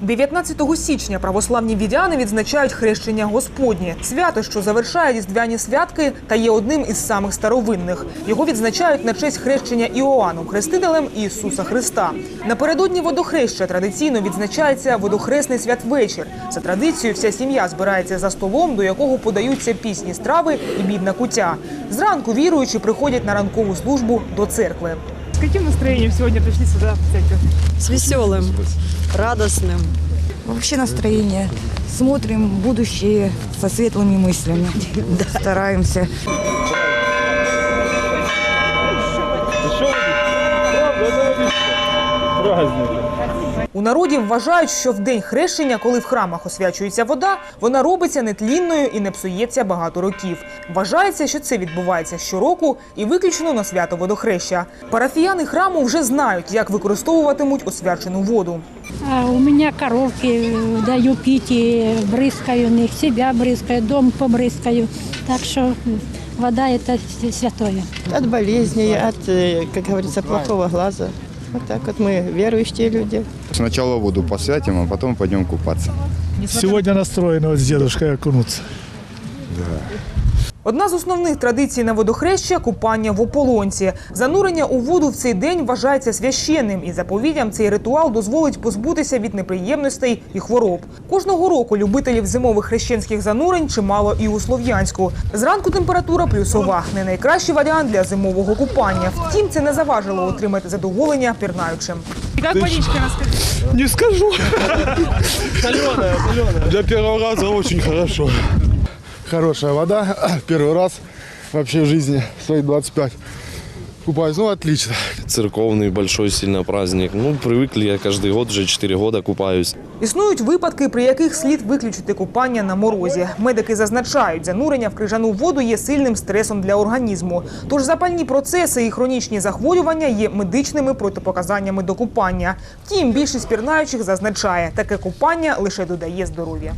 19 січня православні віряни відзначають хрещення Господнє свято, що завершає різдвяні святки та є одним із самих старовинних. Його відзначають на честь хрещення Іоанном Хрестителем Ісуса Христа. Напередодні водохреща традиційно відзначається водохресний святвечір. За традицією, вся сім'я збирається за столом, до якого подаються пісні страви і бідна куття. Зранку віруючі приходять на ранкову службу до церкви. С каким настроением сегодня пришли сюда в церковь? С веселым, радостным. Вообще настроение. Смотрим будущее со светлыми мыслями. Стараемся. У народі вважають, що в день хрещення, коли в храмах освячується вода, вона робиться нетлінною і не псується багато років. Вважається, що це відбувається щороку і виключно на свято водохреща. Парафіяни храму вже знають, як використовуватимуть освячену воду. А у меня коровки э, даю пить и брызкаю них, себя брызкаю, дом побрызкаю. Так что э, вода это с- святое. От болезней, от, э, как говорится, плохого глаза. Вот так вот мы верующие люди. Сначала воду посвятим, а потом пойдем купаться. Сегодня настроены вот с дедушкой окунуться. Одна з основних традицій на водохреща купання в ополонці. Занурення у воду в цей день вважається священним, і заповідям цей ритуал дозволить позбутися від неприємностей і хвороб. Кожного року любителів зимових хрещенських занурень чимало і у Слов'янську. Зранку температура плюсова не найкращий варіант для зимового купання. Втім, це не заважило отримати задоволення пірнаючим. Как водичка, расскажите? Не скажу. Для первого раза очень хорошо. Хорошая вода. Первый раз вообще в жизни, свои 25. Купаюсь, ну отлично. церковный большой сильно праздник. Ну, привыкли, я каждый год, уже 4 года купаюсь. Існують випадки, при яких слід виключити купання на морозі. Медики зазначають, занурення в крижану воду є сильним стресом для організму. Тож запальні процеси і хронічні захворювання є медичними протипоказаннями до купання. Втім, більшість пірнаючих зазначає, таке купання лише додає здоров'я.